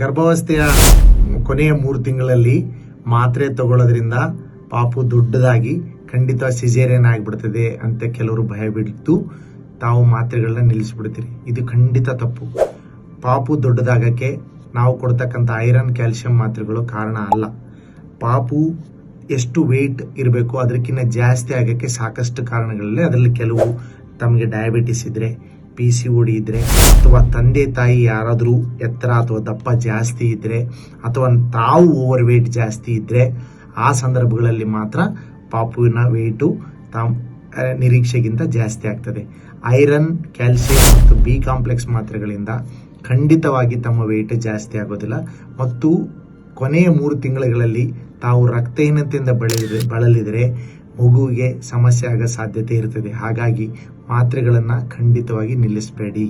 ಗರ್ಭಾವಸ್ಥೆಯ ಕೊನೆಯ ಮೂರು ತಿಂಗಳಲ್ಲಿ ಮಾತ್ರೆ ತಗೊಳ್ಳೋದ್ರಿಂದ ಪಾಪು ದೊಡ್ಡದಾಗಿ ಖಂಡಿತ ಸಿಜೇರಿಯನ್ ಆಗಿಬಿಡ್ತದೆ ಅಂತ ಕೆಲವರು ಭಯ ಬಿಡ್ತು ತಾವು ಮಾತ್ರೆಗಳನ್ನ ನಿಲ್ಲಿಸ್ಬಿಡ್ತೀರಿ. ಇದು ಖಂಡಿತ ತಪ್ಪು. ಪಾಪು ದೊಡ್ಡದಾಗಕ್ಕೆ ನಾವು ಕೊಡ್ತಕ್ಕಂಥ ಐರನ್ ಕ್ಯಾಲ್ಸಿಯಂ ಮಾತ್ರೆಗಳು ಕಾರಣ ಅಲ್ಲ. ಪಾಪು ಎಷ್ಟು ವೆಯ್ಟ್ ಇರಬೇಕು, ಅದಕ್ಕಿಂತ ಜಾಸ್ತಿ ಆಗಕ್ಕೆ ಸಾಕಷ್ಟು ಕಾರಣಗಳಲ್ಲಿ ಅದರಲ್ಲಿ ಕೆಲವು ತಮಗೆ ಡಯಾಬಿಟಿಸ್ ಇದ್ರೆ ಪಿ ಸಿ ಓಡಿ ಇದ್ರೆ ಅಥವಾ ತಂದೆ ತಾಯಿ ಯಾರಾದರೂ ಎತ್ತರ ಅಥವಾ ದಪ್ಪ ಜಾಸ್ತಿ ಇದ್ರೆ ಅಥವಾ ತಾವು ಓವರ್ ವೆಯ್ಟ್ ಜಾಸ್ತಿ ಇದ್ರೆ ಆ ಸಂದರ್ಭಗಳಲ್ಲಿ ಮಾತ್ರ ಪಾಪುವಿನ ವೆಯ್ಟು ತಾಮ್ ನಿರೀಕ್ಷೆಗಿಂತ ಜಾಸ್ತಿ ಆಗ್ತದೆ. ಐರನ್, ಕ್ಯಾಲ್ಸಿಯಂ ಮತ್ತು ಬಿ ಕಾಂಪ್ಲೆಕ್ಸ್ ಮಾತ್ರೆಗಳಿಂದ ಖಂಡಿತವಾಗಿ ತಮ್ಮ ವೆಯ್ಟ್ ಜಾಸ್ತಿ ಆಗೋದಿಲ್ಲ. ಮತ್ತು ಕೊನೆಯ ಮೂರು ತಿಂಗಳುಗಳಲ್ಲಿ ತಾವು ರಕ್ತಹೀನತೆಯಿಂದ ಬಳಲಿದ್ರೆ ಬಳಲಿದರೆ ಮಗುವಿಗೆ ಸಮಸ್ಯೆ ಆಗೋ ಸಾಧ್ಯತೆ ಇರ್ತದೆ ಹಾಗಾಗಿ ಮಾತ್ರೆಗಳನ್ನು ಖಂಡಿತವಾಗಿ ನಿಲ್ಲಿಸಬೇಡಿ.